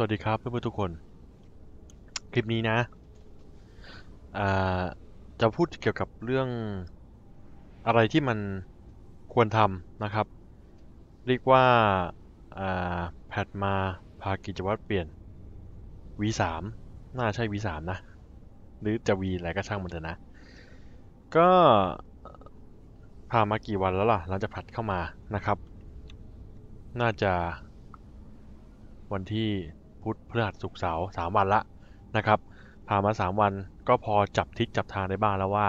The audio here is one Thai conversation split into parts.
สวัสดีครับเพื่อนๆทุกคน คลิปนี้นะจะพูดเกี่ยวกับเรื่องอะไรที่มันควรทำนะครับ เรียกว่าาแพทมาพากิจวัตรเปลี่ยน V3 น่าใช่ V3 นะ หรือจะ V อะไรก็ช่างมันเถอะนะ ก็ผ่านมากี่วันแล้วล่ะหลังจากแพทเข้ามานะครับ น่าจะวันที่ พุธพฤหัสศุกร์เสาร์สามวันละนะครับผ่านมาสามวันก็พอจับทิศจับทางได้บ้างแล้วว่า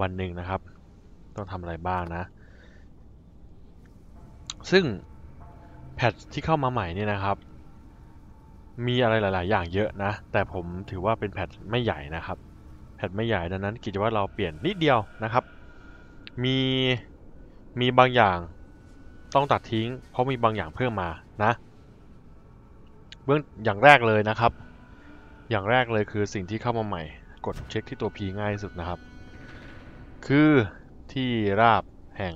วันหนึ่งนะครับ ต้องทำอะไรบ้างนะ ซึ่งแพทที่เข้ามาใหม่เนี่ยนะครับ มีอะไรหลาย ๆ อย่างเยอะนะ แต่ผมถือว่าเป็นแพทไม่ใหญ่นะครับ แพทไม่ใหญ่ดังนั้นกิจวัตรเราเปลี่ยนนิดเดียวนะครับ มีมีบางอย่างต้องตัดทิ้ง เพราะมีบางอย่างเพิ่มมานะ เบื้องอย่างแรกเลยนะครับ อย่างแรกเลยคือสิ่งที่เข้ามาใหม่ กดเช็คที่ตัว P ง่ายที่สุดนะครับ คือที่ราบแห่ง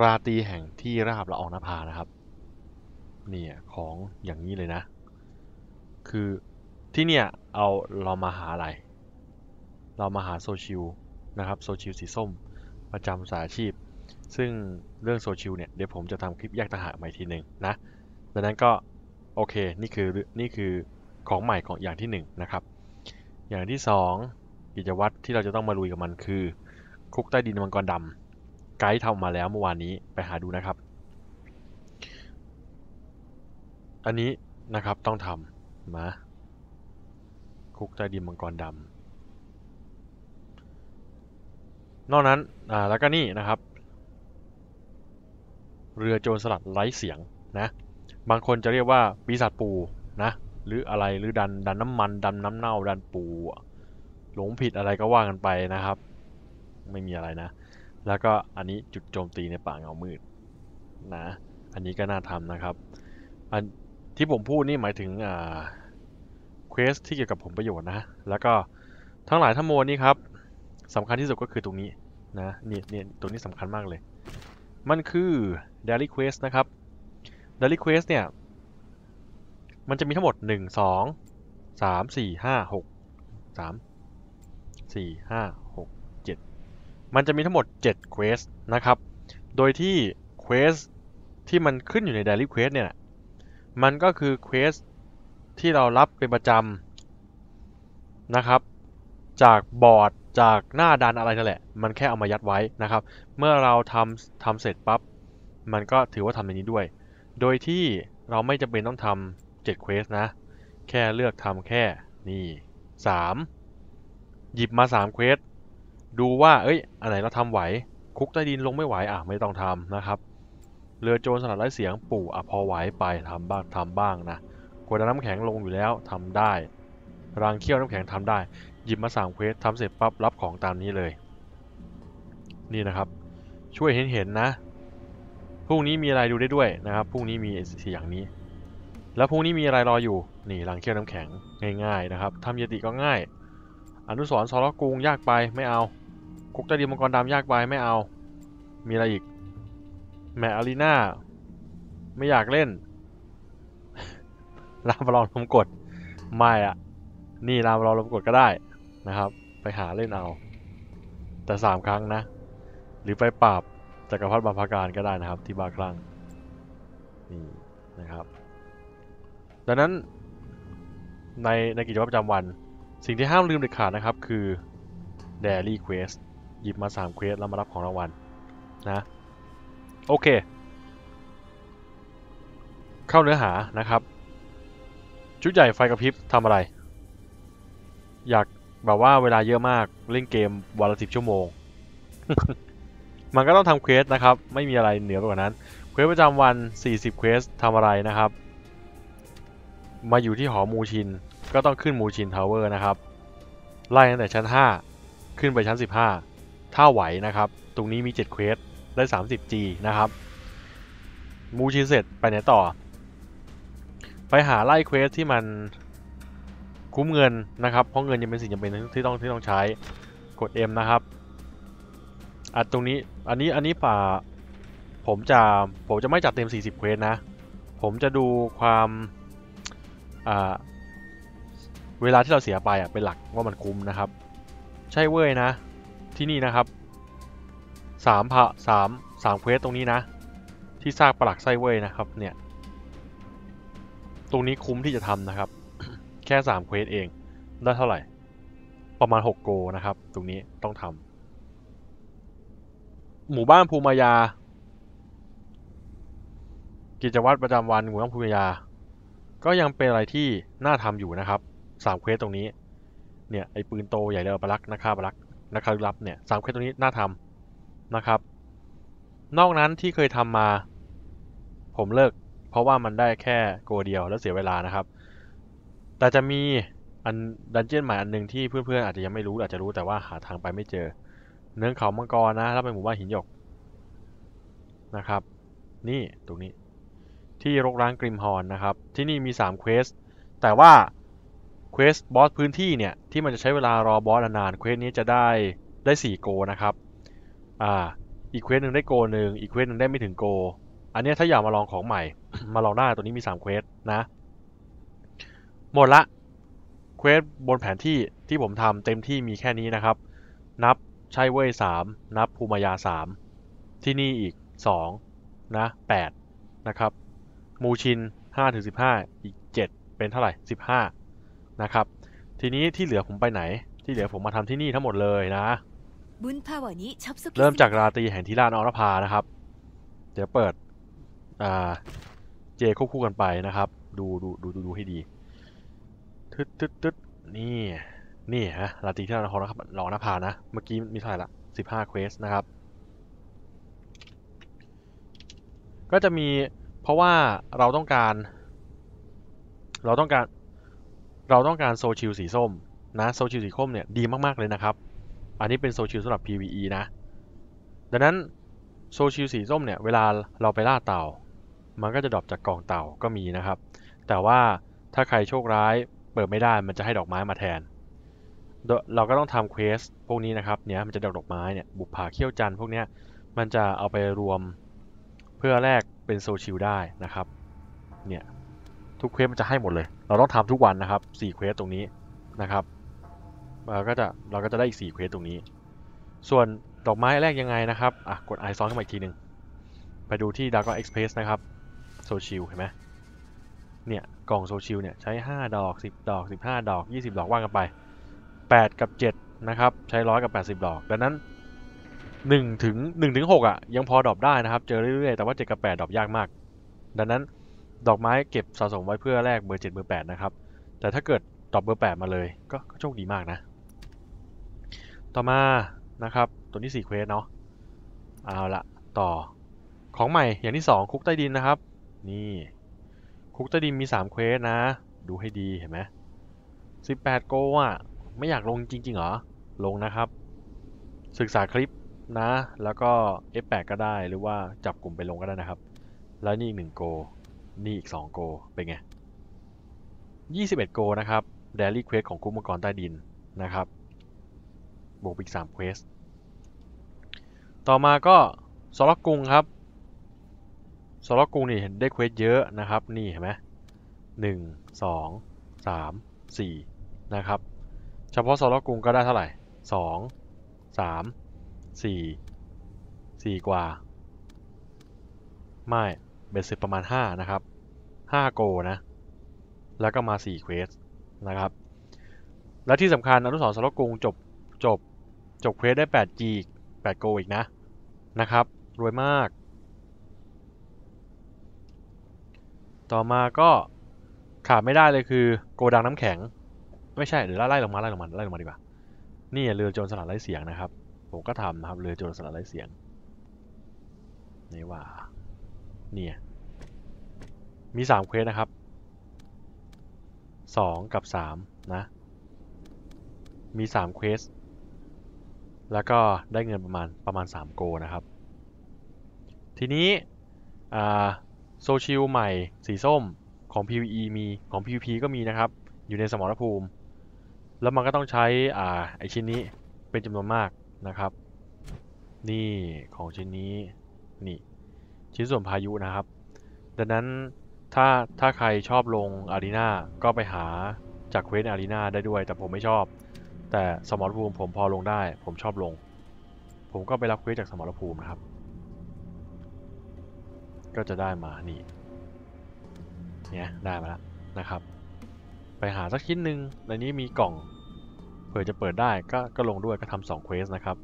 ราตีแห่งที่ราบละอองนภานะครับเนี่ยของอย่างนี้เลยนะ คือที่เนี่ยเอาเรามาหาอะไร เรามาหาโซชิลนะครับโซชิลสีส้มประจำสายอาชีพ ซึ่งเรื่องโซชิลเนี่ยเดี๋ยวผมจะทำคลิปแยกต่างหากใหม่ทีหนึ่งนะดังนั้นก็ โอเค นี่คือนี่คือของใหม่ของอย่างที่1นนะครับ อย่างที่ 2 กิจวัตรที่เราจะต้องมาลุยกับมันคือ คุกใต้ดินมังกรดำไกด์ทำมาแล้วเมื่อวานนี้ไปหาดูนะครับ อันนี้นะครับต้องทำมาคุกใต้ดินมังกรดำนอกนั้นอ่าแล้วก็นี่นะครับ เรือโจรสลัดไร้เสียงนะ บางคนจะเรียกว่าปีศาจปูนะ หรืออะไรหรือดันดันน้ำมันดันน้ำเน่าดันปู หลงผิดอะไรก็ว่ากันไปนะครับ ไม่มีอะไรนะ แล้วก็อันนี้จุดโจมตีในป่าเงามืดนะ อันนี้ก็น่าทำนะครับ อันที่ผมพูดนี่หมายถึงอ่าเควสที่เกี่ยวกับผลประโยชน์นะ แล้วก็ทั้งหลายทั้งมวลนี่ครับสำคัญที่สุดก็คือตรงนี้นะเนี่ยเนี่ยตรงนี้สำคัญมากเลย มันคือ daily quest นะครับ daily quest เนี่ย มันจะมีทั้งหมด1 2 3 4 5 6 3 4 5 6 7มันจะมีทั้งหมด7 quest นะครับ โดยที่ quest ที่มันขึ้นอยู่ใน daily quest เนี่ย มันก็คือ quest ที่เรารับเป็นประจำนะครับจากบอร์ดจากหน้าดันอะไรนั่นแหละ มันแค่เอามายัดไว้นะครับ เมื่อเราทำทำเสร็จปั๊บ มันก็ถือว่าทำในนี้ด้วย โดยที่เราไม่จำเป็นต้องทำ7 quest นะ แค่เลือกทำแค่นี่3หยิบมา3 quest ดูว่าเอ้ยอันไหนเราทำไหว คุกใต้ดินลงไม่ไหวอะไม่ต้องทำนะครับเรือโจรสลัดไร้เสียงปู่อะพอไหวไปทำบ้างทำบ้างนะกดน้ำแข็งลงอยู่แล้วทำได้รังเคี่ยวน้ำแข็งทำได้ หยิบมา3เควสทำเสร็จปั๊บรับของตามนี้เลย นี่นะครับ ช่วยเห็นเห็นนะ พรุ่งนี้มีอะไรดูได้ด้วยนะครับพรุ่งนี้มีสี่อย่างนี้ แล้วพรุ่งนี้มีอะไรรออยู่นี่รังเคี่ยวน้ำแข็งง่ายๆนะครับทำยติก็ง่าย อนุสรสรกรุงยากไปไม่เอาคุกใต้ดินมังกรดำยากไปไม่เอา มีอะไรอีกแมอารีนาไม่อยากเล่นรามประลองลมกดไม่อะนี่รามประลองลมกดก็ได้นะครับ ไปหาเล่นเอา แต่สามครั้งนะ หรือไปปราบ จักรพรรดิบาพาการก็ได้นะครับที่บาคลั่งนี่นะครับ ดังนั้นในในกิจวัตรประจำวัน สิ่งที่ห้ามลืมเด็ดขาดนะครับ คือ Daily Quest หยิบมา 3 เควสแล้วมารับของรางวัลนะ โอเค เข้าเนื้อหานะครับ ชุดใหญ่ไฟกระพริบทำอะไร อยากแบบว่าเวลาเยอะมากเล่นเกมวันละสิบชั่วโมง มันก็ต้องทำเควสนะครับ ไม่มีอะไรเหนือกว่านั้น เควสประจำวัน 40 เควสทำอะไรนะครับ มาอยู่ที่หอมูชิน ก็ต้องขึ้นมูชินทาวเวอร์นะครับ ไล่ตั้งแต่ชั้น 5 ขึ้นไปชั้น 15 ถ้าไหวนะครับ ตรงนี้มี 7 เควส ได้ 30G นะครับ มูชินเสร็จไปไหนต่อ ไปหาไล่เควสที่มันคุ้มเงินนะครับ เพราะเงินยังเป็นสิ่งจำเป็นที่ต้องที่ต้องใช้ กด M นะครับ อันตรงนี้ อันนี้ อันนี้ป่า ผมจะ ผมจะไม่จัดเต็ม 40 เควสนะ ผมจะดูความ อ่า เวลาที่เราเสียไปอะ เป็นหลักว่ามันคุ้มนะครับ ใช่เว้ยนะ ที่นี่นะครับสามพะสามสามเควสตรงนี้นะ ที่ซากปลักไส้เว้ยนะครับ เนี่ย ตรงนี้คุ้มที่จะทำนะครับ แค่สามเควสเอง ได้เท่าไหร่ ประมาณ 6 โกนะครับ ตรงนี้ต้องทำ หมู่บ้านภูมายา กิจวัตรประจำวันหมู่บ้านภูมายา ก็ยังเป็นอะไรที่น่าทำอยู่นะครับสามเควสตรงนี้ เนี่ยไอปืนโตใหญ่เรือปลักษ์นาคาปลักษ์นาคาลึกลับเนี่ยสามเควสตรงนี้น่าทำนะครับ นอกนั้นที่เคยทำมา ผมเลิก เพราะว่ามันได้แค่โกเดียวแล้วเสียเวลานะครับ แต่จะมีอันดันเจี้ยนใหม่อันหนึ่งที่เพื่อนๆอาจจะยังไม่รู้อาจจะรู้แต่ว่าหาทางไปไม่เจอ เนื้อเขามังกรนะแล้วเป็นหมู่บ้านหินหยกนะครับ นี่ตรงนี้ ที่รกร้างกริมฮอนนะครับ ที่นี่มี3เควสแต่ว่าเควสบอสพื้นที่เนี่ย ที่มันจะใช้เวลารอบอสนานเควสนี้จะได้ได้ 4 โกนะครับอ่าอีกเควสหนึ่งได้โกหนึ่งอีกเควสหนึ่งได้ไม่ถึงโก อันนี้ถ้าอยากมาลองของใหม่ มาลองได้ตัวนี้มี3เควสนะหมดละเควสบนแผนที่ที่ผมทำเต็มที่มีแค่นี้นะครับ นับ ใช่เว่ยสามนับภูมิยาสามที่นี่อีกสองนะแปดนะครับ มูชินห้าถึงสิบห้าอีกเจ็ดเป็นเท่าไหร่สิบห้านะครับ ทีนี้ที่เหลือผมไปไหน ที่เหลือผมมาทำที่นี่ทั้งหมดเลยนะ เริ่มจากราตรีแห่งทิรานอรพานะครับ เดี๋ยวเปิดอ่าเจควบคู่กันไปนะครับ ดูดูดูดูให้ดีทึดทึดทึดนี่ นี่ฮะราตีที่เรารอรอนภานะ เมื่อกี้มีเท่าไหร่ละสิบห้าเควสนะครับ ก็จะมีเพราะว่าเราต้องการ เราต้องการ เราต้องการโซชิลสีส้มนะโซชิลสีส้มเนี่ยดีมากๆเลยนะครับ อันนี้เป็นโซชิลสำหรับ PVE นะ ดังนั้นโซชิลสีส้มเนี่ยเวลาเราไปล่าเต่า มันก็จะดรอปจากกองเต่าก็มีนะครับ แต่ว่าถ้าใครโชคร้ายเปิดไม่ได้มันจะให้ดอกไม้มาแทน เราก็ต้องทำเควสพวกนี้นะครับเนี่ยมันจะดอกดอกไม้เนี่ยบุปผาเขี้ยวจันพวกเนี้ยมันจะเอาไปรวมเพื่อแลกเป็นโซชิลได้นะครับเนี่ยทุกเควสมันจะให้หมดเลย เราต้องทำทุกวันนะครับ4เควสตรงนี้นะครับเราก็จะเราก็จะได้อีก4เควสตรงนี้ ส่วนดอกไม้แรกยังไงนะครับอะกดไอซ้อนขึ้นมาอีกทีหนึ่งไปดูที่ Dragon Express นะครับโซชิลเห็นไหมเนี่ยกล่องโซชิลเนี่ยใช้ 5 ดอก 10 ดอก 15 ดอก 20 ดอกว่ากันไป 8 กับ 7 นะครับ ใช้ร้อยกับ 80 ดอก ดังนั้น1ถึง1ถึง6อะ ยังพอดอปได้นะครับ เจอเรื่อยๆ แต่ว่า 7 กับ 8 ดอปยากมาก ดังนั้นดอกไม้เก็บสะสมไว้เพื่อแลกเบอร์7เบอร์8นะครับ แต่ถ้าเกิดดอปเบอร์ 8 มาเลย ก็โชคดีมากนะ ต่อมานะครับ ตัวที่4เควสเนาะ เอาละต่อของใหม่อย่างที่ 2 คุกใต้ดินนะครับ นี่คุกใต้ดินมี3เควสนะ ดูให้ดีเห็นไหม18 โกอะ ไม่อยากลงจริงๆเหรอ ลงนะครับ ศึกษาคลิปนะ แล้วก็ F8 ก็ได้หรือว่าจับกลุ่มไปลงก็ได้นะครับ แล้วนี่อีก1โก นี่อีก2โก เป็นไง 21 โกนะครับเดลี่เควสของคุกมังกรใต้ดินนะครับ บวกอีก3เควส ต่อมาก็สล็อกกุงครับสล็อกกุงนี่เห็นได้เควสเยอะนะครับ นี่เห็นไหมหนึ่งสองสามสี่นะครับ เฉพาะสล็อกกรุงก็ได้เท่าไหร่สองสามสี่สี่กว่า ไม่เบสสร็จประมาณห้านะครับห้าโกนะ แล้วก็มาสี่เควสนะครับ และที่สำคัญอนุสรณ์สลกกรุงจบจบจบเควสได้ 8G 8โกอีกนะนะครับ รวยมาก ต่อมาก็ขาดไม่ได้เลยคือโกดังน้ำแข็ง ไม่ใช่หรือไล่ลงมาไล่ลงมาไล่ลงมาดีกว่า นี่เรือโจรสลัดไร้เสียงนะครับ ผมก็ทำนะครับเรือโจรสลัดไร้เสียงนี่ว่าเนี่ยมีสามเควสนะครับสองกับสามนะมีสามเควสแล้วก็ได้เงินประมาณประมาณ3โกนะครับ ทีนี้โซชิลใหม่สีส้มของ PVE มีของ PVP ก็มีนะครับ อยู่ในสมรภูมิ แล้วมันก็ต้องใช้อ่าไอชิ้นนี้เป็นจำนวนมากนะครับ นี่ของชิ้นนี้นี่ชิ้นส่วนพายุนะครับ ดังนั้นถ้าถ้าใครชอบลงอารีนาก็ไปหาจากเควสอารีนาได้ด้วย แต่ผมไม่ชอบ แต่สมรภูมิผมพอลงได้ ผมชอบลง ผมก็ไปรับเควสจากสมรภูมินะครับ ก็จะได้มานี่เนี่ยได้มาแล้วนะครับ ไปหาสักชิ้นหนึ่งในนี้มีกล่อง เผื่อจะเปิดได้ก็ก็ลงด้วยก็ทำสองเควสนะครับ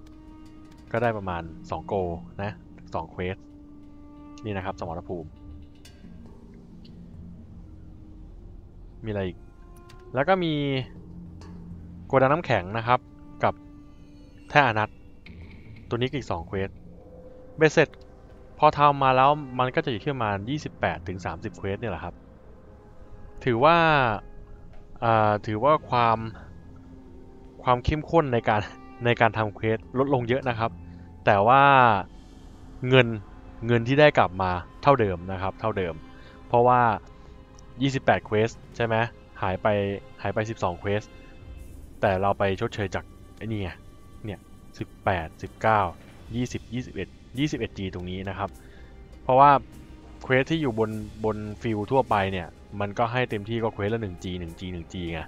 ก็ได้ประมาณ 2 โกนะ2เควส นี่นะครับสมรภูมิ มีอะไรอีก แล้วก็มีโกดังน้ำแข็งนะครับ กับแท่อนัตตัวนี้อีก2เควสเบสเสร็จพอทำมาแล้วมันก็จะอยู่ที่ประมาณ 28ถึง30 เควสเนี่ยแหละครับ ถือว่า ถือว่าความความเข้มข้นในการในการทำเควสลดลงเยอะนะครับ แต่ว่าเงินเงินที่ได้กลับมาเท่าเดิมนะครับ เท่าเดิม เพราะว่า 28เควสใช่ไหมหายไปหายไป 12เควสแต่เราไปชดเชยจากไอ้นี่ไงเนี่ย18 19 20 21 21G ตรงนี้นะครับ เพราะว่าเควสที่อยู่บนบนฟิลทั่วไปเนี่ย มันก็ให้เต็มที่ก็เควสละ 1G 1G 1G ไง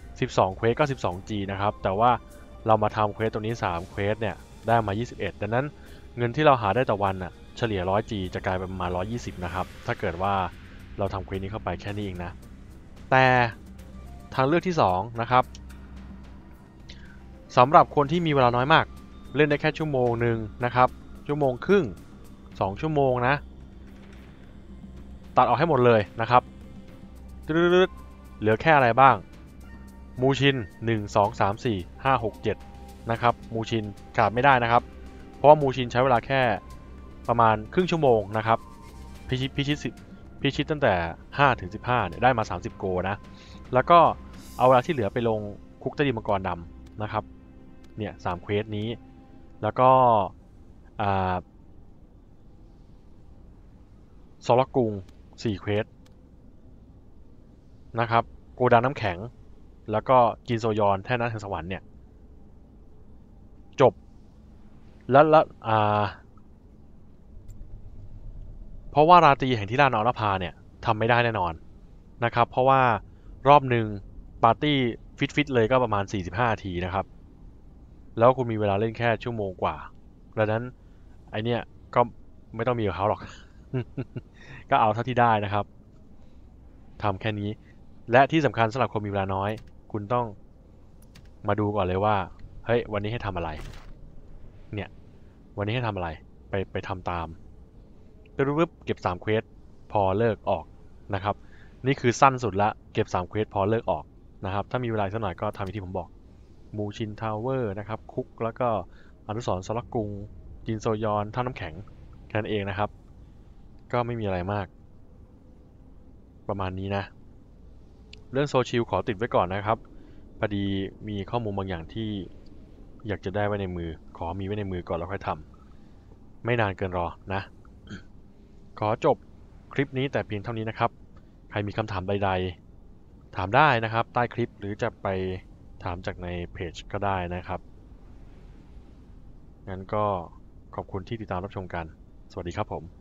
12 เควสก็ 12G นะครับ แต่ว่าเรามาทำเควสตรงนี้ 3 เควสเนี่ย ได้มา 21 ดังนั้นเงินที่เราหาได้ต่อวันน่ะ เฉลี่ย 100G จะกลายเป็นประมาณ 120 นะครับ ถ้าเกิดว่าเราทำเควสนี้เข้าไปแค่นี้เองนะ แต่ทางเลือกที่ 2 นะครับสำหรับคนที่มีเวลาน้อยมาก เล่นได้แค่ชั่วโมงหนึ่งนะครับ ชั่วโมงครึ่ง 2 ชั่วโมงนะ ตัดออกให้หมดเลยนะครับ เหลือแค่อะไรบ้าง มูชิน 1 2 3 4 5 6 7 นะครับ มูชินขาดไม่ได้นะครับ เพราะว่ามูชินใช้เวลาแค่ประมาณครึ่งชั่วโมงนะครับ พิชิตพิชิตสิพิชิตตั้งแต่ 5 ถึง 15เนี่ยได้มา 30 โกนะ แล้วก็เอาเวลาที่เหลือไปลงคุกใต้ดินมังกรดำนะครับ เนี่ยสามเควสนี้ แล้วก็อ่าซอลกุง4เควส นะครับ โกดังน้ำแข็ง แล้วก็กินโซยอนแท่นั้นถึงสวรรค์เนี่ยจบแล้วแล้วอ่า เพราะว่าราตรีแห่งที่ลานอรพาเนี่ยทำไม่ได้แน่นอนนะครับ เพราะว่ารอบหนึ่งปาร์ตี้ฟิตฟิตๆเลยก็ประมาณ 45นาทีนะครับ แล้วคุณมีเวลาเล่นแค่ชั่วโมงกว่าดังนั้นไอเนี้ยก็ไม่ต้องมีกับเขาหรอก ก็เอาเท่าที่ได้นะครับทำแค่นี้ และที่สำคัญสำหรับคนมีเวลาน้อย คุณต้องมาดูก่อนเลยว่า เฮ้ย วันนี้ให้ทำอะไร เนี่ย วันนี้ให้ทำอะไร ไปไปทำตามปึ๊บๆเก็บ3เควสพอเลิกออกนะครับ นี่คือสั้นสุดละ เก็บ3เควสพอเลิกออกนะครับ ถ้ามีเวลาสักหน่อยก็ทำอย่างที่ผมบอก มูชินทาวเวอร์นะครับ คุก แล้วก็อนุสรสลักกุง จินโซยอนท่าน้ำแข็งแค่นั้นเองนะครับ ก็ไม่มีอะไรมาก ประมาณนี้นะ เรื่องโซชิลขอติดไว้ก่อนนะครับพอดีมีข้อมูลบางอย่างที่อยากจะได้ไว้ในมือ ขอมีไว้ในมือก่อนแล้วค่อยทำไม่นานเกินรอนะ ขอจบคลิปนี้แต่เพียงเท่านี้นะครับ ใครมีคำถามใด ๆ ถามได้นะครับ ใต้คลิปหรือจะไปถามจากในเพจก็ได้นะครับงั้นก็ขอบคุณที่ติดตามรับชมกัน สวัสดีครับผม